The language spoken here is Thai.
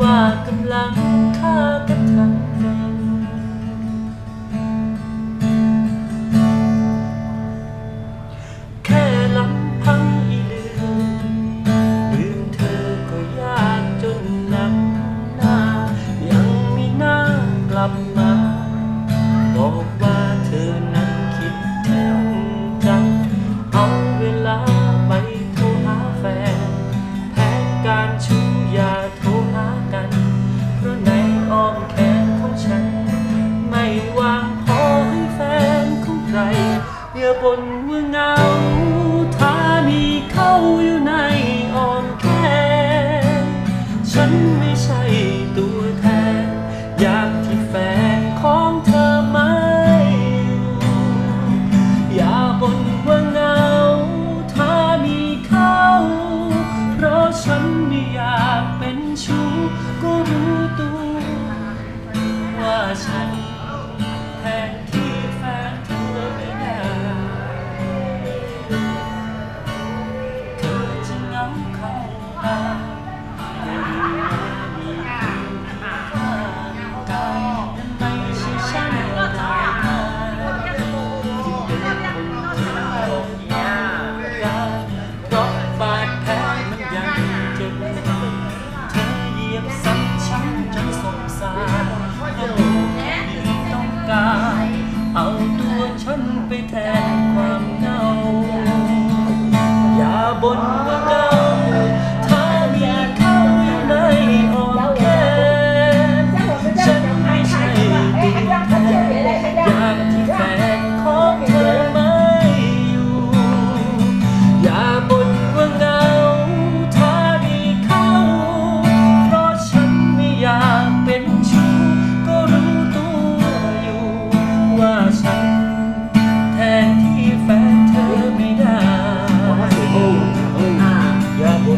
ว่ากำลังฆ่ากันทั้งเป็น แค่ลำพังอีลืมลืมเธอก็ยากจนนักนายังมีน้ากลับ อบ่นว่าเงาทามีเขาอยู่ในอ้อมแขนฉันไม่ใช่ตัวแทน อยากที่แฟนของเธอไหม อย่าบ่นว่าเงาทามีเขาเพราะฉันไม่อยากเป็นชู้ก็รู้ตัวว่าฉัน บน